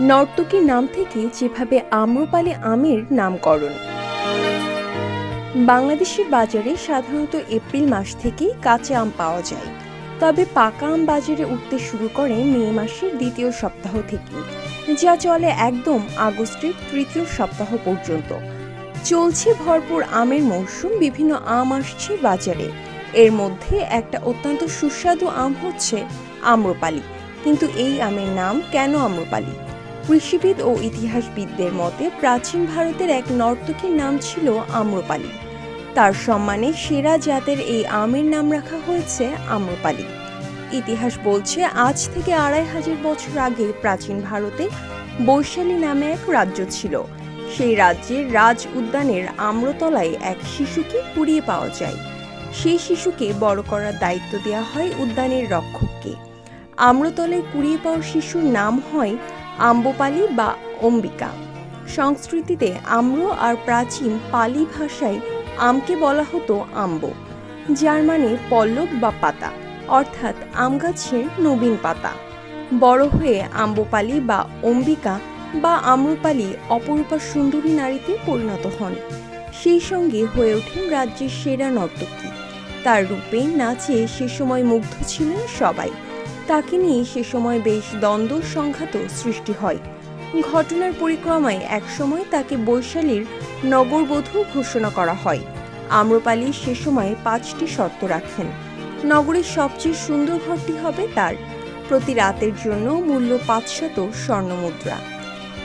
নর্তকীর নাম থেকে যেভাবে আম্রপালি আমের নামকরণ। বাংলাদেশের বাজারে সাধারণত এপ্রিল মাস থেকেই কাঁচা আম পাওয়া যায়। তবে পাকা আম বাজারে উঠতে শুরু করে মে মাসের দ্বিতীয় সপ্তাহ থেকে যা চলে একদম আগস্টের তৃতীয় সপ্তাহ পর্যন্ত। চলছে ভরপুর আমের মৌসুম বিভিন্ন আম আসছে বাজারে। এর মধ্যে একটা অত্যন্ত সুস্বাদু আম হচ্ছে আম্রপালি। কিন্তু এই আমের নাম কেন আম্রপালি? কৃষিবিদ ও ইতিহাসবিদদের মতে প্রাচীন ভারতের এক নর্তকীর নাম ছিল আম্রপালি। তার সম্মানে সেরা জাতের এই আমের নাম রাখা হয়েছে আম্রপালি। ইতিহাস বলছে আজ থেকে আড়াই হাজার বছর আগে প্রাচীন ভারতে বৈশালী নামে এক রাজ্য ছিল। সেই রাজ্যের রাজ উদ্যানের আম্রতলায় এক শিশুকে কুড়িয়ে পাওয়া যায়। সেই শিশুকে বড় করার দায়িত্ব দেওয়া হয় উদ্যানের রক্ষককে। আম্রতলায় কুড়িয়ে পাওয়া শিশুর নাম হয় আম্বপালি বা অম্বিকা। সংস্কৃতিতে আম্র আর প্রাচীন পালি ভাষায় আমকে বলা হতো আম্ব, যার মানে পল্লব বা পাতা, অর্থাৎ আম গাছের নবীন পাতা। বড় হয়ে আম্বপালি বা অম্বিকা বা আম্রপালি অপরূপা সুন্দরী নারীতে পরিণত হন। সেই সঙ্গে হয়ে ওঠেন রাজ্যের সেরা নর্তকী। তার রূপে নাচে সে সময় মুগ্ধ ছিলেন সবাই। তাকে নিয়ে সে সময় বেশ দ্বন্দ্ব সংঘাত সৃষ্টি হয়। ঘটনার পরিক্রমায় একসময় তাকে বৈশালীর নগরবধূ ঘোষণা করা হয়। আম্রপালি সে সময় পাঁচটি শর্ত রাখেন। নগরের সবচেয়ে সুন্দর ঘরটি হবে তার প্রতি রাতের জন্য মূল্য পাঁচশত স্বর্ণমুদ্রা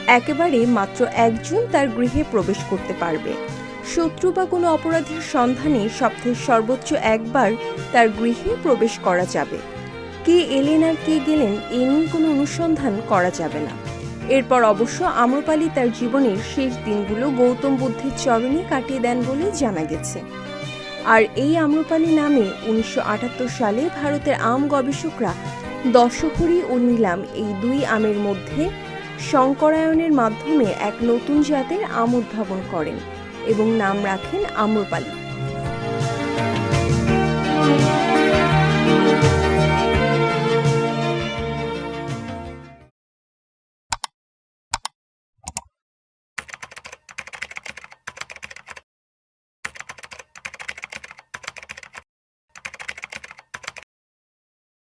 একেবারে মাত্র একজন তার গৃহে প্রবেশ করতে পারবে। শত্রু বা কোনো অপরাধীর সন্ধানে সপ্তাহে সর্বোচ্চ একবার তার গৃহে প্রবেশ করা যাবে। কে এলেন আর কে গেলেন, এ নিয়ে কোনো অনুসন্ধান করা যাবে না। এরপর অবশ্য আম্রপালি তার জীবনের শেষ দিনগুলো গৌতম বুদ্ধের চরণে কাটিয়ে দেন বলে জানা গেছে। আর এই আম্রপালি নামে উনিশশো আটাত্তর সালে ভারতের আম গবেষকরা দশহরি ও নিলাম এই দুই আমের মধ্যে সংকরায়নের মাধ্যমে এক নতুন জাতের আম উদ্ভাবন করেন এবং নাম রাখেন আম্রপালি।